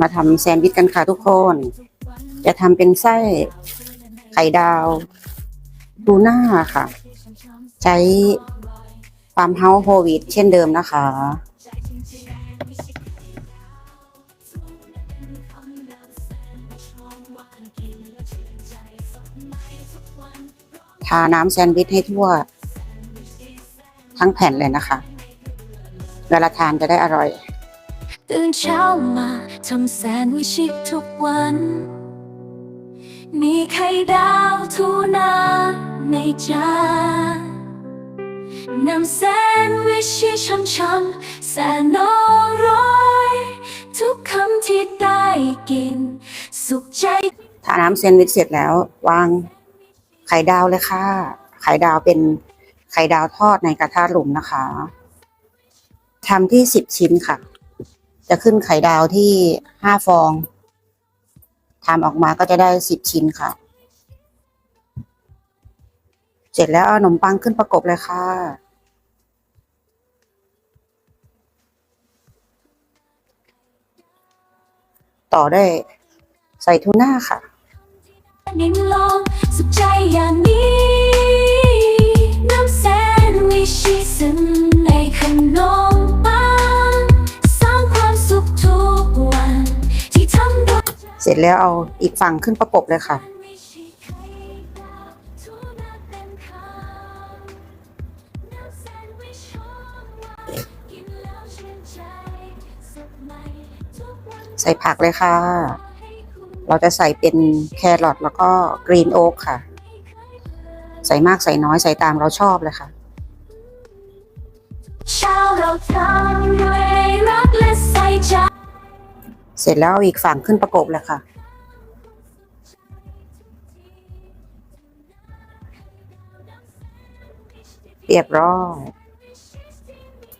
มาทำแซนด์วิชกันค่ะทุกคน จะทำเป็นไส้ไข่ดาวทูน่าค่ะ ใช้ฟาร์มเฮาส์โฮวิดเช่นเดิมนะคะ ทาน้ำแซนด์วิชให้ทั่ว ทั้งแผ่นเลยนะคะ เวลาทานจะได้อร่อย ตื่นเช้ามาทำแซนด์วิชทุกวัน มีไข่ดาวทูน่าในจานนำแซนด์วิชช้ำๆแสนอร่อยทุกคำที่ได้กิน สุขใจทาน้ำแซนด์วิชเสร็จแล้ว วางไข่ดาวเลยค่ะ ไข่ดาวเป็นไข่ดาวทอดในกระทะหลุมนะคะทำที่สิบชิ้นค่ะ จะขึ้นไข่ดาวที่ห้าฟองทำออกมาก็จะได้สิบชิ้นค่ะ เสร็จแล้วเอาขนมปังขึ้นประกบเลยค่ะ ต่อได้วยใส่ทูน่าค่ะ จแล้วเอาอีกฝั่งขึ้นประกบเลยค่ะใส่ผักเลยค่ะ เราจะใส่เป็นแครอทแล้วก็กรีนโอ๊กค่ะ ใส่มากใส่น้อยใส่ตามเราชอบเลยค่ะ เสร็จแล้วอาอีกฝั่งขึ้นประกบเลยค่ะ เรียบร้อย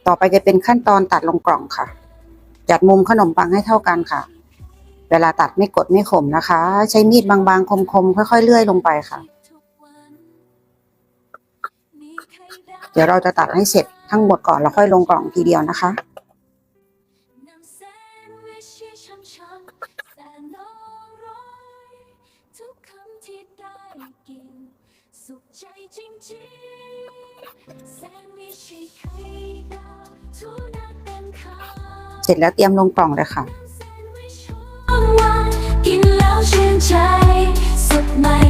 ต่อไปจะเป็นขั้นตอนตัดลงกล่องค่ะ จัดมุมขนมปังให้เท่ากันค่ะ เวลาตัดไม่กดไม่ข่มนะคะ ใช้มีดบางๆ คมๆ ค่อยๆ เลื่อยลงไปค่ะ เดี๋ยวเราจะตัดให้เสร็จทั้งหมดก่อนแล้วค่อยลงกล่องทีเดียวนะคะ ชช้ำแต่น้องร้อยทุกคำที่ได้กิน สุขใจจริงๆแซนด์วิชไข่ดาวทุนักเต็มคำเสร็จแล้วเตรียมลงกล่องเลยค่ะ แซนวิชหอมหวานกินแล้วชื่นใจสดใหม่